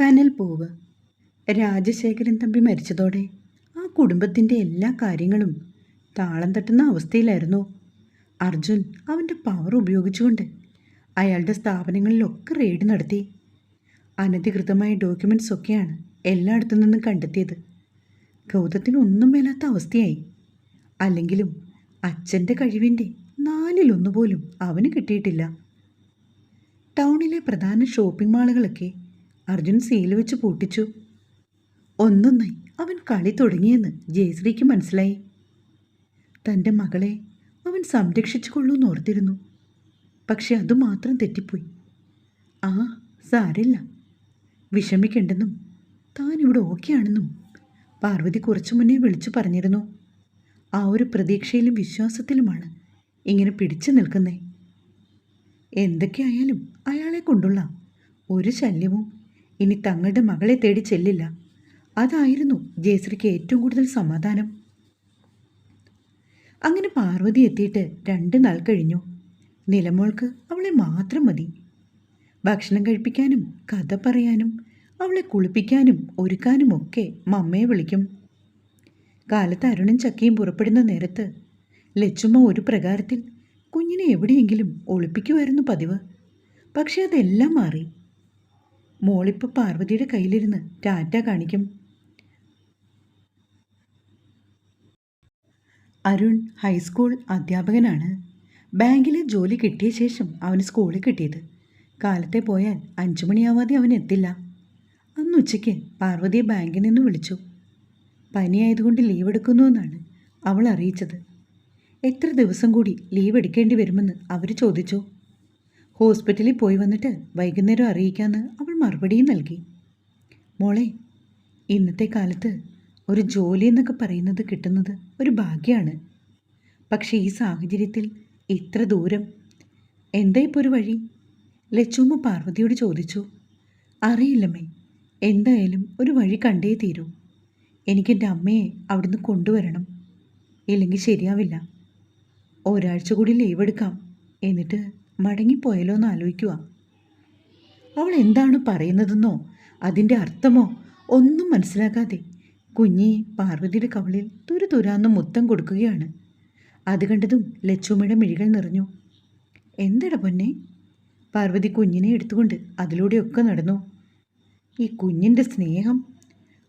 കനൽ പൂവ്. രാജശേഖരൻ തമ്പി മരിച്ചതോടെ ആ കുടുംബത്തിന്റെ എല്ലാ കാര്യങ്ങളും താളം തട്ടുന്ന അവസ്ഥയിലായിരുന്നു. അർജുൻ അവന്റെ പവർ ഉപയോഗിച്ചുകൊണ്ട് അയാളുടെ സ്ഥാപനങ്ങളിലൊക്കെ റെയ്ഡ് നടത്തി. അനധികൃതമായ ഡോക്യുമെന്റ്സ് ഒക്കെയാണ് എല്ലായിടത്തു നിന്നും കണ്ടെത്തിയത്. ഗൗതത്തിന് ഒന്നും മേലാത്ത അവസ്ഥയായി. അല്ലെങ്കിലും അച്ഛന്റെ കഴിവിന്റെ നാലിലൊന്നുപോലും അവന് കിട്ടിയിട്ടില്ല. ടൗണിലെ പ്രധാന ഷോപ്പിംഗ് മാളുകളൊക്കെ അർജുൻ സീൽ വെച്ച് പൂട്ടിച്ചു. ഒന്നൊന്നായി. അവൻ കളി തുടങ്ങിയെന്ന് ജയശ്രീക്ക് മനസ്സിലായി. തന്റെ മകളെ അവൻ സംരക്ഷിച്ചു കൊള്ളൂന്ന് ഓർത്തിരുന്നു. പക്ഷെ അതുമാത്രം തെറ്റിപ്പോയി. ആ സാരില്ല. വിഷമിക്കണ്ടെന്നും താൻ ഇവിടെ ഓക്കെയാണെന്നും പാർവതി കുറച്ചു മുന്നേ വിളിച്ചു പറഞ്ഞിരുന്നു. ആ ഒരു പ്രതീക്ഷയിലും വിശ്വാസത്തിലുമാണ് ഇങ്ങനെ പിടിച്ചു നിൽക്കുന്നേ. എന്തൊക്കെയായാലും അയാളെ കൊണ്ടുള്ള ഒരു ശല്യവും ഇനി തങ്ങളുടെ മകളെ തേടി ചെല്ലില്ല. അതായിരുന്നു ജയശ്രീക്ക് ഏറ്റവും കൂടുതൽ സമാധാനം. അങ്ങനെ പാർവതി എത്തിയിട്ട് രണ്ട് നാൾ കഴിഞ്ഞു. നിലമോൾക്ക് അവളെ മാത്രം മതി. ഭക്ഷണം കഴിപ്പിക്കാനും കഥ പറയാനും അവളെ കുളിപ്പിക്കാനും ഒരുക്കാനും ഒക്കെ മമ്മയെ വിളിക്കും. കാലത്ത് അരുണും ചക്കയും പുറപ്പെടുന്ന നേരത്ത് ലച്ചുമ്മ ഒരു പ്രകാരത്തിൽ കുഞ്ഞിനെ എവിടെയെങ്കിലും ഒളിപ്പിക്കുമായിരുന്നു പതിവ്. പക്ഷേ അതെല്ലാം മാറി. മോളിപ്പോൾ പാർവതിയുടെ കയ്യിലിരുന്ന് ടാറ്റ കാണിക്കും. അരുൺ ഹൈസ്കൂൾ അധ്യാപകനാണ്. ബാങ്കിൽ ജോലി കിട്ടിയ ശേഷം അവന് സ്കൂളിൽ കിട്ടിയത്. കാലത്തെ പോയാൽ അഞ്ചു മണിയാവാതെ അവൻ എത്തില്ല. അന്ന് ഉച്ചയ്ക്ക് പാർവതിയെ ബാങ്കിൽ നിന്ന് വിളിച്ചു. പനിയായതുകൊണ്ട് ലീവ് എടുക്കുന്നുവെന്നാണ് അവൾ അറിയിച്ചത്. എത്ര ദിവസം കൂടി ലീവ് എടുക്കേണ്ടി വരുമെന്ന് അവർ ചോദിച്ചു. ഹോസ്പിറ്റലിൽ പോയി വന്നിട്ട് വൈകുന്നേരം അറിയിക്കാമെന്ന് അവൾ മറുപടിയും നൽകി. മോളെ ഇന്നത്തെ കാലത്ത് ഒരു ജോലി എന്നൊക്കെ പറയുന്നത് കിട്ടുന്നത് ഒരു ഭാഗ്യമാണ് പക്ഷേ ഈ സാഹചര്യത്തിൽ ഇത്ര ദൂരം എന്താ ഇപ്പോൾ ഒരു വഴി? ലച്ചുമ്മ പാർവതിയോട് ചോദിച്ചു. അറിയില്ലമ്മേ എന്തായാലും ഒരു വഴി കണ്ടേ തീരൂ. എനിക്കെന്റെ അമ്മയെ അവിടുന്ന് കൊണ്ടുവരണം. ഇല്ലെങ്കിൽ ശരിയാവില്ല. ഒരാഴ്ച കൂടി ലീവ് എടുക്കാം. എന്നിട്ട് മടങ്ങിപ്പോയാലോ എന്ന് ആലോചിക്കുക. അവൾ എന്താണ് പറയുന്നതെന്നോ അതിന്റെ അർത്ഥമോ ഒന്നും മനസ്സിലാക്കാതെ കുഞ്ഞി പാർവതിയുടെ കവളിൽ തുരു തുരാന്ന് മുത്തം കൊടുക്കുകയാണ്. അത് കണ്ടതും ലച്ചുമ്മയുടെ മിഴികൾ നിറഞ്ഞു. എന്തട പൊന്നെ? പാർവതി കുഞ്ഞിനെ എടുത്തുകൊണ്ട് അതിലൂടെയൊക്കെ നടന്നു. ഈ കുഞ്ഞിന്റെ സ്നേഹം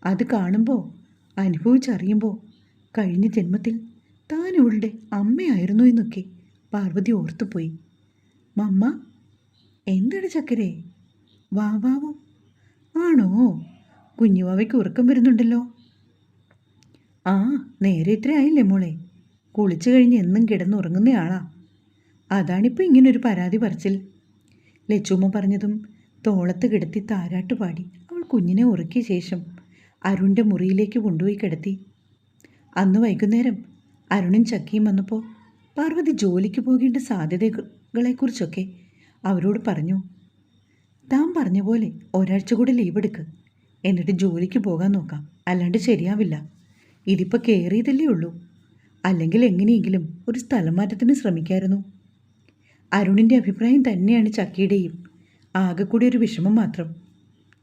അത് കാണുമ്പോൾ അനുഭവിച്ചറിയുമ്പോൾ കഴിഞ്ഞ ജന്മത്തിൽ താൻ ഇവളുടെ അമ്മയായിരുന്നു എന്നൊക്കെ പാർവതി ഓർത്തുപോയി. മമ്മ എന്താണ് ചക്കരെ? വാവാവും ആണോ? കുഞ്ഞുവാവയ്ക്ക് ഉറക്കം വരുന്നുണ്ടല്ലോ. ആ നേരെ ഇത്ര ആയില്ലേ മോളെ? കുളിച്ചു കഴിഞ്ഞ് എന്നും കിടന്നുറങ്ങുന്നയാളാ. അതാണിപ്പോൾ ഇങ്ങനൊരു പരാതി പറച്ചിൽ. ലച്ചുമ്മ പറഞ്ഞതും തോളത്ത് കിടത്തി താരാട്ട് പാടി അവൾ കുഞ്ഞിനെ ഉറക്കിയ ശേഷം അരുണിന്റെ മുറിയിലേക്ക് കൊണ്ടുപോയി കിടത്തി. അന്ന് വൈകുന്നേരം അരുണും ചക്കിയും വന്നപ്പോൾ പാർവതി ജോലിക്ക് പോകേണ്ട സാധ്യതകളെക്കുറിച്ചൊക്കെ അവരോട് പറഞ്ഞു. താൻ പറഞ്ഞ പോലെ ഒരാഴ്ച കൂടി ലീവ് എടുക്ക്. എന്നിട്ട് ജോലിക്ക് പോകാൻ നോക്കാം. അല്ലാണ്ട് ശരിയാവില്ല. ഇതിപ്പോൾ കയറിയതല്ലേ ഉള്ളൂ. അല്ലെങ്കിൽ എങ്ങനെയെങ്കിലും ഒരു സ്ഥലം മാറ്റത്തിന് ശ്രമിക്കായിരുന്നു. അരുണിന്റെ അഭിപ്രായം തന്നെയാണ് ചക്കിയുടെയും. ആകെ കൂടി ഒരു വിഷമം മാത്രം.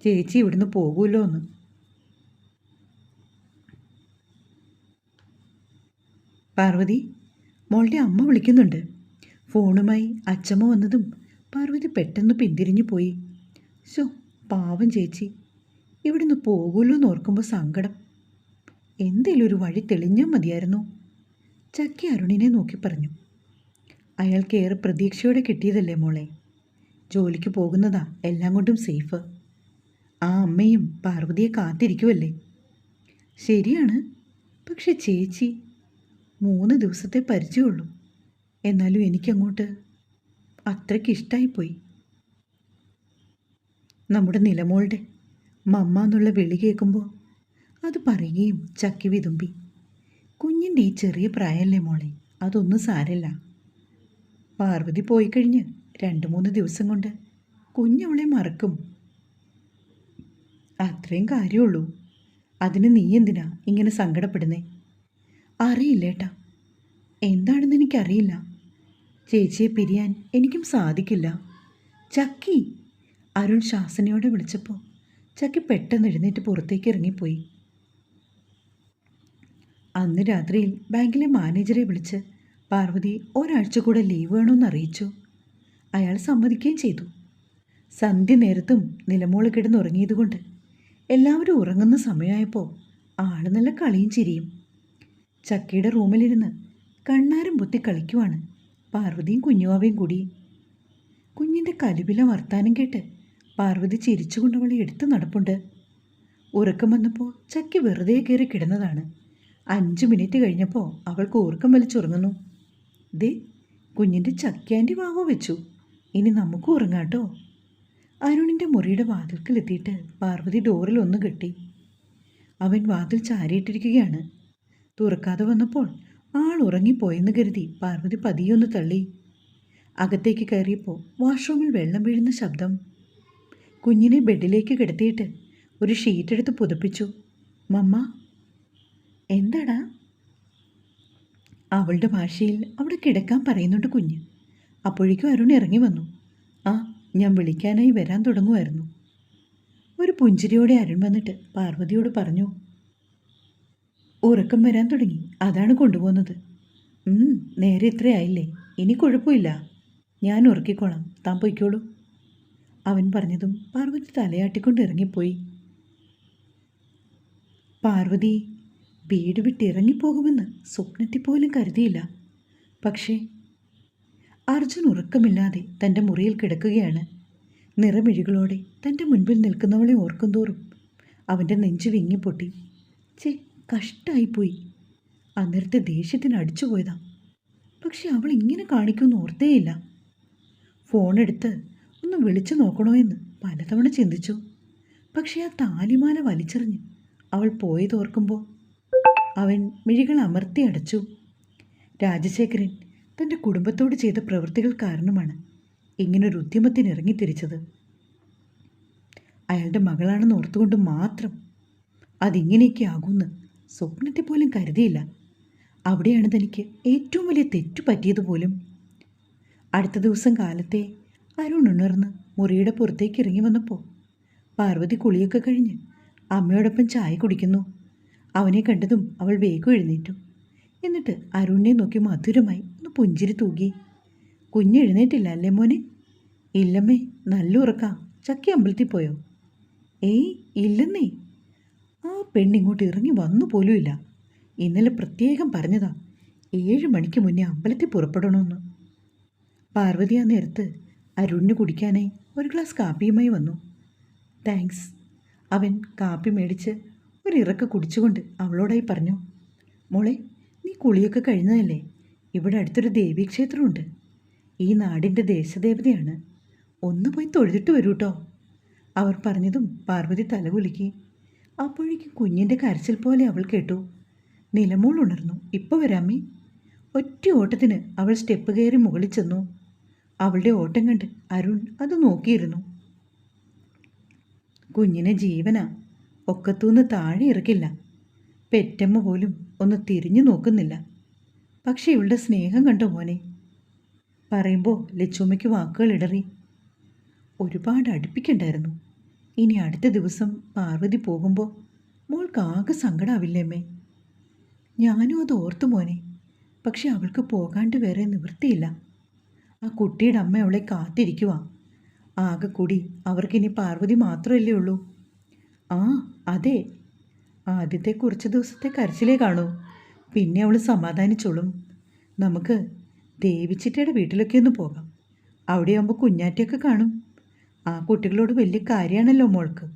ചേച്ചി ഇവിടുന്ന് പോകുമല്ലോ എന്ന്. പാർവതി മോളുടെ അമ്മ വിളിക്കുന്നുണ്ട്. ഫോണുമായി അച്ഛമ്മ വന്നതും പാർവതി പെട്ടെന്ന് പിന്തിരിഞ്ഞു പോയി. ശോ പാവം ചേച്ചി ഇവിടുന്ന് പോകൂല്ലോ എന്ന് ഓർക്കുമ്പോൾ സങ്കടം. എന്തേലും ഒരു വഴി തെളിഞ്ഞാൽ മതിയായിരുന്നു ചക്കി അരുണിനെ നോക്കി പറഞ്ഞു. അയാൾക്ക് ഏറെ പ്രതീക്ഷയോടെ കിട്ടിയതല്ലേ മോളെ ജോലിക്ക് പോകുന്നതാ എല്ലാം കൊണ്ടും സേഫ്. ആ അമ്മയും പാർവതിയെ കാത്തിരിക്കുമല്ലേ ശരിയാണ് പക്ഷെ ചേച്ചി മൂന്ന് ദിവസത്തെ പരിചയമുള്ളൂ. എന്നാലും എനിക്കങ്ങോട്ട് അത്രയ്ക്ക് ഇഷ്ടമായിപ്പോയി നമ്മുടെ നിലമോളുടെ മമ്മ എന്നുള്ള വിളി കേൾക്കുമ്പോൾ അത് പറയുകയും ചക്കി വിതുമ്പി കുഞ്ഞിന്റെ ഈ ചെറിയ പ്രായമല്ലേ മോളെ? അതൊന്നും സാരല്ല. പാർവതി പോയി കഴിഞ്ഞ് രണ്ട് മൂന്ന് ദിവസം കൊണ്ട് കുഞ്ഞവളെ മറക്കും. അത്രയും കാര്യമുള്ളൂ. അതിന് നീ എന്തിനാ ഇങ്ങനെ സങ്കടപ്പെടുന്നേ? അറിയില്ലേട്ടാ എന്താണെന്ന് എനിക്കറിയില്ല. ചേച്ചിയെ പിരിയാൻ എനിക്കും സാധിക്കില്ല. ചക്കി അരുൺ ശാസനയോടെ വിളിച്ചപ്പോൾ ചക്കി പെട്ടെന്ന് എഴുന്നേറ്റ് പുറത്തേക്ക് ഇറങ്ങിപ്പോയി. അന്ന് രാത്രിയിൽ ബാങ്കിലെ മാനേജറെ വിളിച്ച് പാർവതി ഒരാഴ്ച കൂടെ ലീവ് വേണമെന്ന് അറിയിച്ചു. അയാൾ സമ്മതിക്കുകയും ചെയ്തു. സന്ധ്യ നേരത്തും നിലമോൾ കിടന്നുറങ്ങിയതുകൊണ്ട് എല്ലാവരും ഉറങ്ങുന്ന സമയമായപ്പോൾ ആൾ നല്ല കളിയും ചിരിയും. ചക്കിയുടെ റൂമിലിരുന്ന് കണ്ണാരും പൊത്തി കളിക്കുവാണ് പാർവതിയും കുഞ്ഞുവാവയും കൂടി. കുഞ്ഞിന്റെ കലുവില വർത്താനം കേട്ട് പാർവതി ചിരിച്ചുകൊണ്ട് അവളെ എടുത്തു നടപ്പുണ്ട്. ഉറക്കം വന്നപ്പോൾ ചക്കി വെറുതെ കയറി കിടന്നതാണ്. അഞ്ച് മിനിറ്റ് കഴിഞ്ഞപ്പോൾ അവൾക്ക് ഉറക്കം വലിച്ചുറങ്ങുന്നു ദേ കുഞ്ഞിന്റെ ചക്കിയാന്റെ വാവ വെച്ചു. ഇനി നമുക്ക് ഉറങ്ങാട്ടോ അരുണിന്റെ മുറിയുടെ വാതിൽക്കലെത്തിയിട്ട് പാർവതി ഡോറിൽ ഒന്ന് കെട്ടി. അവൻ വാതിൽ ചാരിയിട്ടിരിക്കുകയാണ്. തുറക്കാതെ വന്നപ്പോൾ ആൾ ഉറങ്ങിപ്പോയെന്ന് കരുതി പാർവതി പതിയൊന്ന് തള്ളി. അകത്തേക്ക് കയറിയപ്പോൾ വാഷ്റൂമിൽ വെള്ളം വീഴുന്ന ശബ്ദം. കുഞ്ഞിനെ ബെഡിലേക്ക് കിടത്തിയിട്ട് ഒരു ഷീറ്റ് എടുത്ത് പുതപ്പിച്ചു. മമ്മ എന്താടാ? അവളുടെ ഭാഷയിൽ അവിടെ കിടക്കാൻ പറയുന്നുണ്ട് കുഞ്ഞ്. അപ്പോഴേക്കും അരുൺ ഇറങ്ങി വന്നു. ആ ഞാൻ വിളിക്കാനായി വരാൻ തുടങ്ങുമായിരുന്നു ഒരു പുഞ്ചിരിയോടെ അരുൺ വന്നിട്ട് പാർവതിയോട് പറഞ്ഞു ഉറക്കം വരാൻ തുടങ്ങി. അതാണ് കൊണ്ടുപോകുന്നത്. നേരെ ഇത്രയായില്ലേ? ഇനി കുഴപ്പമില്ല. ഞാൻ ഉറക്കിക്കോളാം. താൻ പൊയ്ക്കോളൂ. അവൻ പറഞ്ഞതും പാർവതി തലയാട്ടിക്കൊണ്ട് ഇറങ്ങിപ്പോയി. പാർവതി വീട് വിട്ടിറങ്ങിപ്പോകുമെന്ന് സ്വപ്നത്തിൽ പോലും കരുതിയില്ല. പക്ഷേ അർജുൻ ഉറക്കമില്ലാതെ തന്റെ മുറിയിൽ കിടക്കുകയാണ്. നിറമിഴികളോടെ തന്റെ മുൻപിൽ നിൽക്കുന്നവളെ ഓർക്കുന്തോറും അവന്റെ നെഞ്ചു വിങ്ങിപ്പൊട്ടി. ചേ കഷ്ടായിപ്പോയി. അന്നേരത്തെ ദേഷ്യത്തിന് അടിച്ചു പോയതാ. പക്ഷെ അവൾ ഇങ്ങനെ കാണിക്കുമെന്ന് ഓർത്തേയില്ല. ഫോണെടുത്ത് ഒന്ന് വിളിച്ചു നോക്കണോ എന്ന് പലതവണ ചിന്തിച്ചു. പക്ഷേ ആ താലിമാല വലിച്ചെറിഞ്ഞ് അവൾ പോയതോർക്കുമ്പോൾ അവൻ മിഴികൾ അമർത്തി അടച്ചു. രാജശേഖരൻ തന്റെ കുടുംബത്തോട് ചെയ്ത പ്രവൃത്തികൾ കാരണമാണ് ഇങ്ങനൊരു ഉദ്യമത്തിന് ഇറങ്ങിത്തിരിച്ചത്. അയാളുടെ മകളാണെന്ന് ഓർത്തുകൊണ്ട് മാത്രം അതിങ്ങനെയൊക്കെ ആകുമെന്ന് സ്വപ്നത്തെ പോലും കരുതിയില്ല. അവിടെയാണ് തനിക്ക് ഏറ്റവും വലിയ തെറ്റു പറ്റിയത് പോലും. അടുത്ത ദിവസം കാലത്തെ അരുൺ ഉണർന്ന് മുറിയുടെ പുറത്തേക്ക് ഇറങ്ങി വന്നപ്പോൾ പാർവതി കുളിയൊക്കെ കഴിഞ്ഞ് അമ്മയോടൊപ്പം ചായ കുടിക്കുന്നു. അവനെ കണ്ടതും അവൾ വേഗം എഴുന്നേറ്റു. എന്നിട്ട് അരുണിനെ നോക്കി മധുരമായി ഒന്ന് പുഞ്ചിരി തൂകി. കുഞ്ഞ് എഴുന്നേറ്റില്ല അല്ലേ മോനെ? ഇല്ലമ്മേ നല്ല ഉറക്കാം. ചക്കി അമ്പലത്തിൽ പോയോ? ഏയ് ഇല്ലെന്നേ. പെണ്ണിങ്ങോട്ട് ഇറങ്ങി വന്നു പോലുമില്ല ഇന്നലെ പ്രത്യേകം പറഞ്ഞതാ ഏഴ് മണിക്ക് മുന്നേ അമ്പലത്തിൽ പുറപ്പെടണമെന്ന്. പാർവതി ആ നേരത്ത് അരുണിന് കുടിക്കാനായി ഒരു ഗ്ലാസ് കാപ്പിയുമായി വന്നു. താങ്ക്സ് അവൻ കാപ്പി മേടിച്ച് ഒരിറക്ക് കുടിച്ചുകൊണ്ട് അവളോടായി പറഞ്ഞു. മോളെ നീ കുളിയൊക്കെ കഴിഞ്ഞതല്ലേ? ഇവിടെ അടുത്തൊരു ദേവീക്ഷേത്രമുണ്ട്. ഈ നാടിന്റെ ദേശദേവതയാണ്. ഒന്ന് പോയി തൊഴുതിട്ട് വരൂ കേട്ടോ അവർ പറഞ്ഞതും പാർവതി തലകുലുക്കി. അപ്പോഴേക്കും കുഞ്ഞിന്റെ കരച്ചിൽ പോലെ അവൾ കേട്ടു. നിലമോൾ ഉണർന്നു. ഇപ്പോൾ വരാമേ ഒറ്റ ഓട്ടത്തിന് അവൾ സ്റ്റെപ്പ് കയറി മുകളിൽ ചെന്നു. അവളുടെ ഓട്ടം കണ്ട് അരുൺ അത് നോക്കിയിരുന്നു. കുഞ്ഞിനെ ജീവനാ. ഒക്കത്തൂന്ന് താഴെ ഇറക്കില്ല. പെറ്റമ്മ പോലും ഒന്ന് തിരിഞ്ഞു നോക്കുന്നില്ല. പക്ഷേ ഇവളുടെ സ്നേഹം കണ്ടോ മോനെ. പറയുമ്പോൾ ലച്ചുമ്മയ്ക്ക് വാക്കുകൾ ഇടറി. ഒരുപാട് അടുപ്പിക്കണ്ടായിരുന്നു. ഇനി അടുത്ത ദിവസം പാർവതി പോകുമ്പോൾ മോൾക്ക് ആകെ സങ്കടാവില്ലേമ്മേ ഞാനും അത് ഓർത്തു മോനെ. പക്ഷെ അവൾക്ക് പോകാണ്ട് വേറെ നിവൃത്തിയില്ല. ആ കുട്ടിയുടെ അമ്മ അവളെ കാത്തിരിക്കുക ആകെ കൂടി അവർക്കിനി പാർവതി മാത്രമല്ലേ ഉള്ളൂ. ആ അതെ. ആദ്യത്തെ കുറച്ച് ദിവസത്തെ കരച്ചിലേ കാണൂ. പിന്നെ അവൾ സമാധാനിച്ചോളും. നമുക്ക് ദേവിച്ചിട്ടയുടെ വീട്ടിലൊക്കെ ഒന്ന് പോകാം. അവിടെയാകുമ്പോൾ കുഞ്ഞാറ്റയൊക്കെ കാണും. ആ കുട്ടികളോട് വലിയ കാര്യമാണല്ലോ മോൾക്ക്.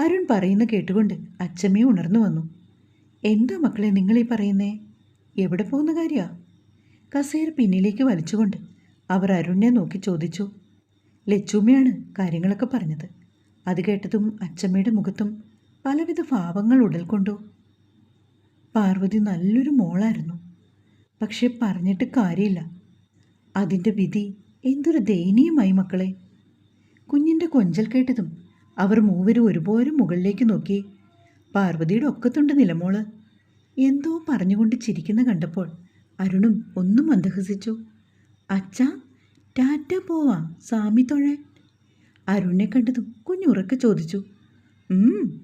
അരുൺ പറയുന്ന കേട്ടുകൊണ്ട് അച്ഛമ്മയെ ഉണർന്നു വന്നു. എന്താ മക്കളെ നിങ്ങളീ പറയുന്നേ? എവിടെ പോകുന്ന കാര്യമാ കസേര പിന്നിലേക്ക് വലിച്ചുകൊണ്ട് അവർ അരുണിനെ നോക്കി ചോദിച്ചു. ലച്ചുമ്മയാണ് കാര്യങ്ങളൊക്കെ പറഞ്ഞത്. അത് കേട്ടതും അച്ചമ്മയുടെ മുഖത്തും പലവിധ ഭാവങ്ങൾ ഉടൽക്കൊണ്ടു പാർവതി നല്ലൊരു മോളായിരുന്നു. പക്ഷെ പറഞ്ഞിട്ട് കാര്യമില്ല. അതിന്റെ വിധി എന്തൊരു ദയനീയമായി മക്കളെ. കുഞ്ഞിന്റെ കൊഞ്ചൽ കേട്ടതും അവർ മൂവരും ഒരുപോലെ മുകളിലേക്ക് നോക്കി. പാർവതിയുടെ ഒക്കത്തുണ്ട് നിലമോൾ. എന്തോ പറഞ്ഞുകൊണ്ട് ചിരിക്കുന്ന കണ്ടപ്പോൾ അരുണും ഒന്നും മന്ദഹസിച്ചു അച്ഛാ ടാറ്റ പോവാ സ്വാമി തൊഴാൻ. അരുണിനെ കണ്ടതും കുഞ്ഞുറക്കെ ചോദിച്ചു.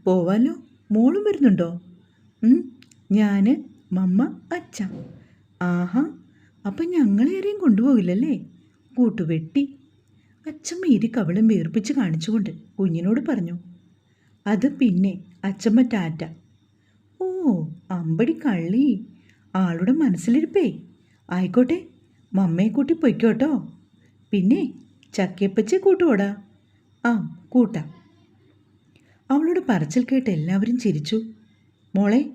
പോവാലോ? മോളും വരുന്നുണ്ടോ? ഞാൻ മമ്മ അച്ഛ. ആഹാ അപ്പം ഞങ്ങളെ ആരെയും കൊണ്ടുപോകില്ലല്ലേ? കൂട്ടുവെട്ടി അച്ചമ്മ ഇരി കവളും വീർപ്പിച്ച് കാണിച്ചുകൊണ്ട് കുഞ്ഞിനോട് പറഞ്ഞു അത് പിന്നെ അച്ചമ്മ ടാറ്റ. ഓ അമ്പടി കള്ളി. ആളുടെ മനസ്സിലിരിപ്പേ. ആയിക്കോട്ടെ മമ്മയെ കൂട്ടി പൊയ്ക്കോട്ടോ. പിന്നെ ചക്കയപ്പച്ചി കൂട്ടുകൂടാ ആ കൂട്ടാം. അവളുടെ പറച്ചിൽ കേട്ട് എല്ലാവരും ചിരിച്ചു. മോളെ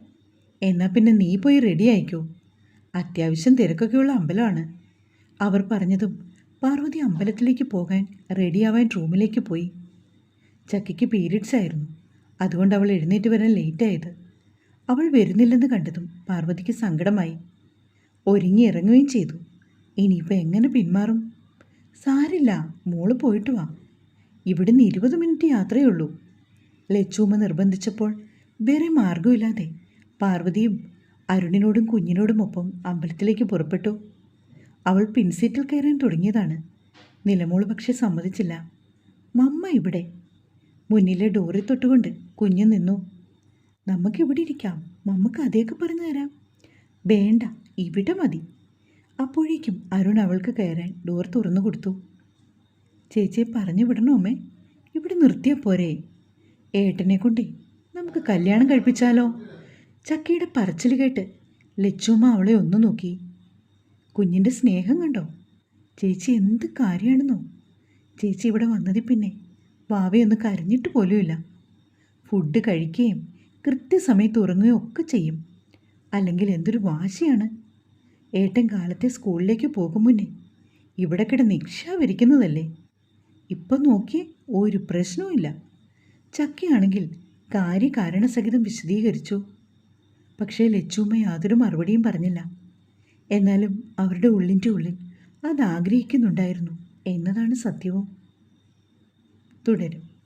എന്നാൽ പിന്നെ നീ പോയി റെഡി ആയിക്കോ. അത്യാവശ്യം തിരക്കൊക്കെയുള്ള അമ്പലമാണ്. അവർ പറഞ്ഞതും പാർവതി അമ്പലത്തിലേക്ക് പോകാൻ റെഡിയാവാൻ റൂമിലേക്ക് പോയി. ചക്കിക്ക് പീരീഡ്സ് ആയിരുന്നു. അതുകൊണ്ട് അവൾ എഴുന്നേറ്റ് വരാൻ ലേറ്റായത് അവൾ വരുന്നില്ലെന്ന് കണ്ടതും പാർവതിക്ക് സങ്കടമായി. ഒരുങ്ങി ഇറങ്ങുകയും ചെയ്തു. ഇനിയിപ്പോൾ എങ്ങനെ പിന്മാറും? സാരില്ല മോൾ പോയിട്ട് വാ. ഇവിടുന്ന് ഇരുപത് മിനിറ്റ് യാത്രയേ ഉള്ളൂ. ലച്ചൂമ്മ നിർബന്ധിച്ചപ്പോൾ വേറെ മാർഗമില്ലാതെ പാർവതിയും അരുണിനോടും കുഞ്ഞിനോടുമൊപ്പം അമ്പലത്തിലേക്ക് പുറപ്പെട്ടു. അവൾ പിൻസീറ്റിൽ കയറാൻ തുടങ്ങിയതാണ്. നിലമോൾ പക്ഷെ സമ്മതിച്ചില്ല. മമ്മ ഇവിടെ. മുന്നിലെ ഡോറിൽ തൊട്ടുകൊണ്ട് കുഞ്ഞു നിന്നു. നമുക്ക് നമുക്കിവിടെ ഇരിക്കാം. മമ്മക്ക് അതേക്ക് പറഞ്ഞു തരാം. വേണ്ട ഇവിടെ മതി. അപ്പോഴേക്കും അരുൺ അവൾക്ക് കയറാൻ ഡോർ തുറന്നു കൊടുത്തു. ചേച്ചിയെ പറഞ്ഞു വിടണോ അമ്മേ? ഇവിടെ നിർത്തിയാൽ പോരെ. ഏട്ടനെ കൊണ്ടേ നമുക്ക് കല്യാണം കഴിപ്പിച്ചാലോ? ചക്കയുടെ പറച്ചിൽ കേട്ട് ലച്ചുമ്മ അവളെ ഒന്ന് നോക്കി. കുഞ്ഞിന്റെ സ്നേഹം കണ്ടോ? ചേച്ചി എന്ത് കാര്യമാണെന്നോ? ചേച്ചി ഇവിടെ വന്നതിൽ പിന്നെ വാവയൊന്ന് കരഞ്ഞിട്ട് പോലുമില്ല. ഫുഡ് കഴിക്കുകയും കൃത്യസമയത്ത് ഉറങ്ങുകയും ഒക്കെ ചെയ്യും. അല്ലെങ്കിൽ എന്തൊരു വാശിയാണ്? ഏട്ടൻ കാലത്തെ സ്കൂളിലേക്ക് പോകും മുന്നേ ഇവിടെ കിടന്ന് നിക്ഷാവരിക്കുന്നതല്ലേ ഇപ്പം നോക്കിയേ ഒരു പ്രശ്നവുമില്ല ചക്കയാണെങ്കിൽ കാര്യകാരണസഹിതം വിശദീകരിച്ചു. പക്ഷേ ലച്ചുമ്മ യാതൊരു മറുപടിയും പറഞ്ഞില്ല. എന്നാലും അവരുടെ ഉള്ളിന്റെ ഉള്ളിൽ അത് ആഗ്രഹിക്കുന്നുണ്ടായിരുന്നു എന്നതാണ് സത്യവും. തുടരും.